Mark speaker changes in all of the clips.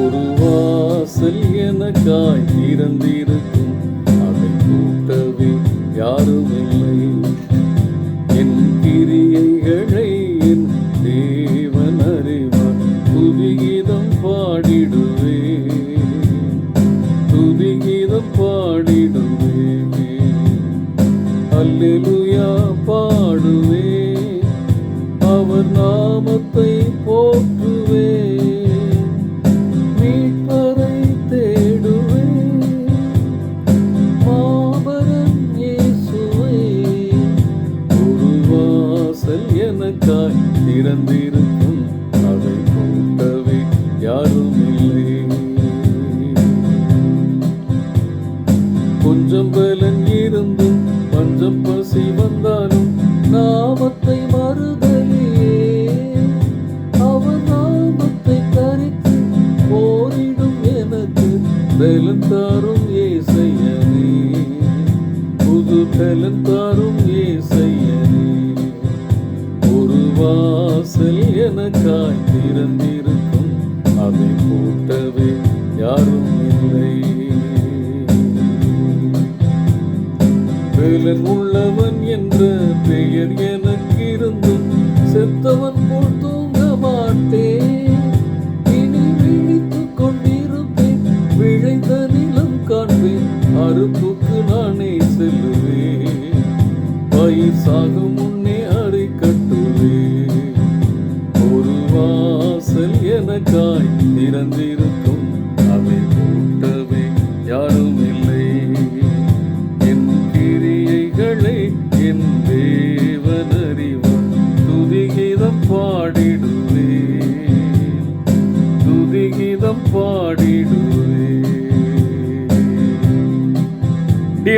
Speaker 1: ஒரு வாசல் எனக்காய் திறந்திருக்கும். அதை கூட்டவே யாரும் இல்லை. என் கிரியைகளை என் தேவன் அறிவார். துதிகிதம் பாடிடுவே துதிகிதம் பாடிடுவே அல்லேலூயா பாடுவே. அவர் நாமத்தை போற்றுவே. மீட்பரை தேடுவே. மாபரன் இயேசுவே. ஒரு வாசல் எனக்காய் திறந்திருக்கும் அதை கூட்டவே யாரும் இல்லை கொஞ்சம் பலன் இருந்தும் பஞ்சம் பசி வந்தாலும் நாமத்தை மறுதலியே அவர் நாமத்தை கரித்து போரிடும் எனக்கு பலன் தாரும் ஏசையனே. புது பலன் தாரும் ஏசையனே. ஒரு வாசல் எனக்காய் திறந்திருக்கும். அதை கூட்டவே யாரும் இல்லை. வேலன் உள்ளவன் என்ற பெயர் எனக்கு இருந்தும் செத்தவன் போல் தூங்க மாட்டேன். இனி விழித்துக் கொண்டிருப்பேன் விழைந்த நிலம் காண்பேன் அறுப்புக்கு நானே செல்லுவேன். பயிர் சாகும் முன்னே அறை கட்டுவேன். ஒரு வாசல் எனக்காய் திறந்திருக்கும்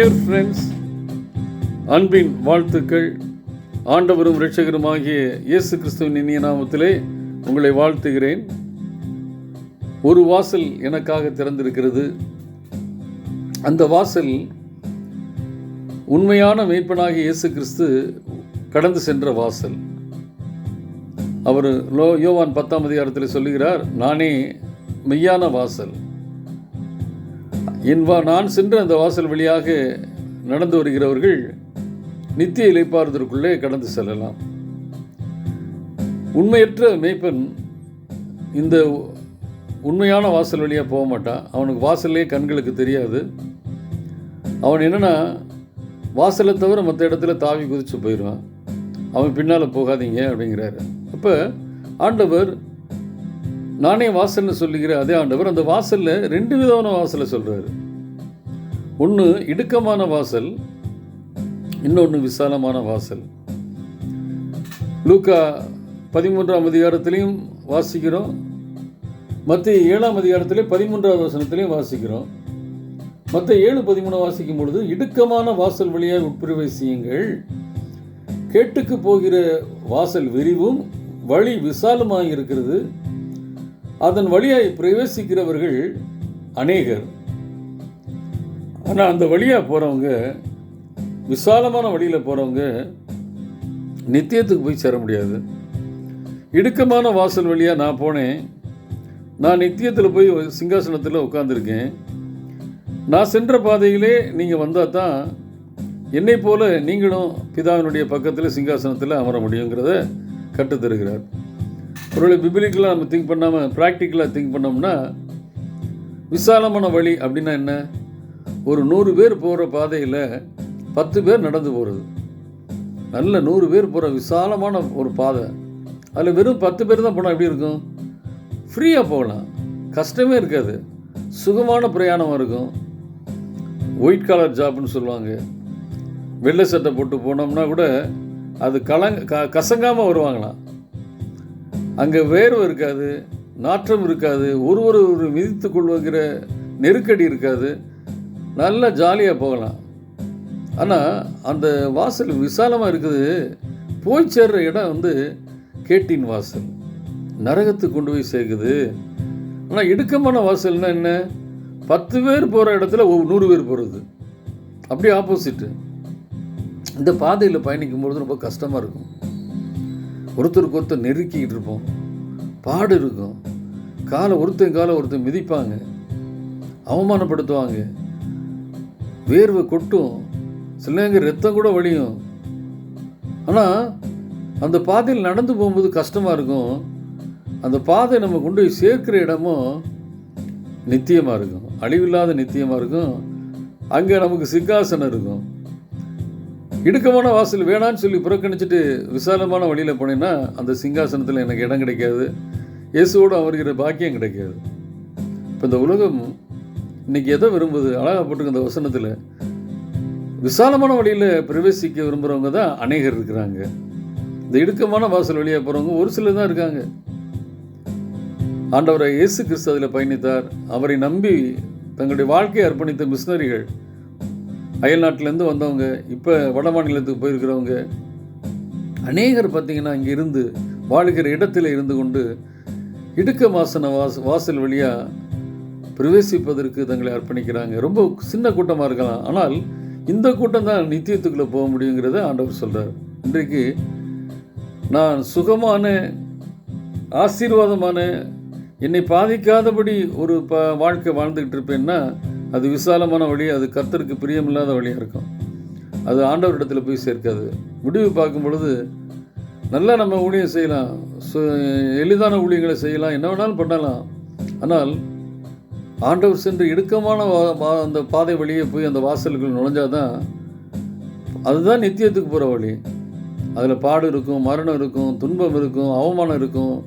Speaker 1: டியர் ஃப்ரெண்ட்ஸ் அன்பின் வாழ்த்துக்கள். ஆண்டவரும் இரட்சகருமாகிய இயேசு கிறிஸ்துவின் இனிய நாமத்திலே உங்களை வாழ்த்துகிறேன். ஒரு வாசல் எனக்காக திறந்திருக்கிறது. அந்த வாசல் உண்மையான மெய்ப்பனாகிய இயேசு கிறிஸ்து கடந்து சென்ற வாசல். அவர் லோ யோவான் பத்தாம் அதிகாரத்தில் சொல்லுகிறார் நானே மெய்யான வாசல். என் வா நான் சென்று அந்த வாசல் வழியாக நடந்து வருகிறவர்கள் நித்திய இலைப்பாறுதற்குள்ளே கடந்து செல்லலாம். உண்மையற்ற மேய்ப்பன் இந்த உண்மையான வாசல் வழியாக போக மாட்டான் அவனுக்கு வாசல்லே கண்களுக்கு தெரியாது. அவன் என்னன்னா வாசலை தவிர மற்ற இடத்துல தாவி குதித்து போயிடுவான். அவன் பின்னால் போகாதீங்க அப்படிங்கிறாரு. அப்போ ஆண்டவர் நானே வாசல்னு சொல்லுகிற அதே ஆண்டவர் அந்த வாசலில் ரெண்டு விதமான வாசலை சொல்கிறாரு ஒன்று இடுக்கமான வாசல் இன்னொன்று விசாலமான வாசல். லூக்கா பதிமூன்றாம் அதிகாரத்திலையும் வாசிக்கிறோம். மற்ற ஏழாம் அதிகாரத்திலே பதிமூன்றாவது வசனத்திலையும் வாசிக்கிறோம். மற்ற ஏழு பதிமூணு வாசிக்கும் பொழுது இடுக்கமான வாசல் வழியாக உட்பிரவேசியுங்கள் கேட்டுக்கு போகிற வாசல் விரிவும் வழி விசாலமாக இருக்கிறது. அதன் வழியாய் பிரவேசிக்கிறவர்கள் அநேகர். ஆனால் அந்த வழியாக போகிறவங்க விசாலமான வழியில் போகிறவங்க நித்தியத்துக்கு போய் சேர முடியாது. இடுக்கமான வாசல் வழியாக நான் போனேன். நான் நித்தியத்தில் போய் சிங்காசனத்தில் உட்காந்துருக்கேன் நான் சென்ற பாதையிலே நீங்கள் வந்தால் தான் என்னை போல நீங்களும் பிதாவினுடைய பக்கத்தில் சிங்காசனத்தில் அமர முடியுங்கிறத கற்றுத்தருகிறார். ஒருவேளை பிபிலிக்கலாக நம்ம திங்க் பண்ணாமல் ப்ராக்டிக்கலாக திங்க் பண்ணோம்னா விசாலமான வழி அப்படின்னா என்ன? ஒரு நூறு பேர் போகிற பாதையில் பத்து பேர் நடந்து போகிறது நல்ல நூறு பேர் போகிற விசாலமான ஒரு பாதை. அதில் வெறும் பத்து பேர் தான் போனால் எப்படி இருக்கும்? ஃப்ரீயாக போகலாம். கஷ்டமே இருக்காது. சுகமான பிரயாணமாக இருக்கும். ஒயிட் கலர் ஜாப்னு சொல்லுவாங்க. வெள்ளை சட்டை போட்டு போனோம்னா கூட அது கலங் க கசங்காமல் வருவாங்களாம். அங்கே வேர்வை இருக்காது நாற்றம் இருக்காது ஒருவர் ஒரு மிதித்து கொள்வகிற நெருக்கடி இருக்காது. நல்லா ஜாலியாக போகலாம். ஆனால் அந்த வாசல் விசாலமாக இருக்குது. போய் சேர்ற இடம் வந்து கேட்டின் வாசல். நரகத்துக்கு கொண்டு போய் சேர்க்குது. ஆனால் இடுக்கமான வாசல்னா என்ன? பத்து பேர் போகிற இடத்துல நூறு பேர் போகிறது அப்படியே ஆப்போசிட்டு இந்த பாதையில் பயணிக்கும் பொழுது ரொம்ப கஷ்டமாக இருக்கும். ஒருத்தருக்கு ஒருத்தர் நெருக்கிக்கிட்டு இருப்போம். பாடு இருக்கும். காலை ஒருத்தன் காலை ஒருத்தன் மிதிப்பாங்க. அவமானப்படுத்துவாங்க. வேர்வை கொட்டும். சில ரத்தம் கூட வழியும். ஆனால் அந்த பாதையில் நடந்து போகும்போது கஷ்டமாக இருக்கும். அந்த பாதை நம்ம கொண்டு போய் சேர்க்கிற இடமும் நித்தியமாக இருக்கும். அழிவில்லாத நித்தியமாக இருக்கும். அங்கே நமக்கு சிங்காசனம் இருக்கும். இடுக்கமான வாசல் வேணான்னு சொல்லி புறக்கணிச்சிட்டு விசாலமான வழியில் போனேன்னா அந்த சிங்காசனத்தில் எனக்கு இடம் கிடைக்காது. இயேசுவோடு அமர்கிற பாக்கியம் கிடைக்காது. இப்போ இந்த உலகம் இன்னைக்கு எதை விரும்புது? அழகாக போட்டுருக்க இந்த வசனத்தில் விசாலமான வழியில் பிரவேசிக்க விரும்புகிறவங்க தான் அநேகர் இருக்கிறாங்க. இந்த இடுக்கமான வாசல் வழியாக போகிறவங்க ஒரு சிலர் தான் இருக்காங்க. ஆண்டவரை இயேசு கிறிஸ்து அதில் பயணித்தார். அவரை நம்பி தங்களுடைய வாழ்க்கையை அர்ப்பணித்த மிஷினரிகள் அயல் நாட்டிலேருந்து வந்தவங்க இப்போ வட மாநிலத்துக்கு போயிருக்கிறவங்க அநேகர் பார்த்திங்கன்னா இங்கே இருந்து வாழ்கிற இடத்துல இருந்து கொண்டு இடுக்க வாசன வாச வாசல் வழியாக பிரவேசிப்பதற்கு தங்களை அர்ப்பணிக்கிறாங்க. ரொம்ப சின்ன கூட்டமாக இருக்கலாம். ஆனால் இந்த கூட்டம் தான் நித்தியத்துக்குள்ளே போக முடியுங்கிறத ஆண்டவர் சொல்கிறார் இன்றைக்கு நான் சுகமான ஆசீர்வாதமான என்னை பாதிக்காதபடி ஒரு ப வாழ்க்கை வாழ்ந்துக்கிட்டு இருப்பேன்னா அது விசாலமான வழி அது கர்த்தருக்கு பிரியமில்லாத வழியாக இருக்கும். அது ஆண்டவரிடத்தில் போய் சேர்க்காது. முடிவு பார்க்கும் பொழுது நல்லா நம்ம ஊழியம் செய்யலாம். சு எளிதான ஊழியங்களை செய்யலாம். என்ன வேணாலும் பண்ணலாம். ஆனால் ஆண்டவர் சென்று இடுக்கமான வா- அந்த பாதை வழியே போய் அந்த வாசலுக்குள் நுழைஞ்சாதான் அதுதான் நித்தியத்துக்கு போகிற வழி. அதில் பாடு இருக்கும் மரணம் இருக்கும் துன்பம் இருக்கும் அவமானம் இருக்கும்.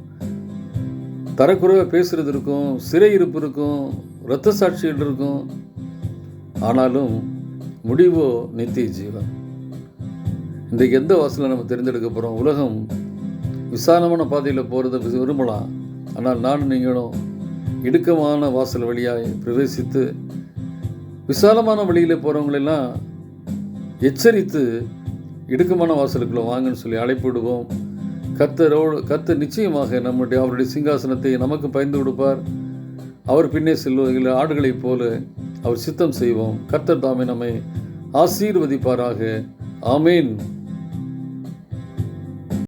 Speaker 1: தரக்குறைவாக பேசுகிறது இருக்கும் சிறை இருப்பு இருக்கும். இரத்த சாட்சிகள் இருக்கும். ஆனாலும் முடிவோ நித்திய ஜீவன். இன்றைக்கு எந்த வாசலை நம்ம தெரிந்தெடுக்க போகிறோம் உலகம் விசாலமான பாதையில் போகிறத விரும்பலாம். ஆனால் நானும் நீங்களும் இடுக்கமான வாசல் வழியாய் பிரவேசித்து விசாலமான வழியில் போகிறவங்களெல்லாம் எச்சரித்து இடுக்கமான வாசலுக்குள்ளே வாங்கன்னு சொல்லி அழைப்பிடுவோம். கத்தரோடு கத்து நிச்சயமாக நம்முடைய அவருடைய சிங்காசனத்தை நமக்கு பயந்து கொடுப்பார். அவர் பின்னே செல்வதில் ஆடுகளைப் போல அவர் சித்தம் செய்வோம். கர்த்தர் தாமே நம்மை ஆசீர்வதிப்பாராக. ஆமேன்.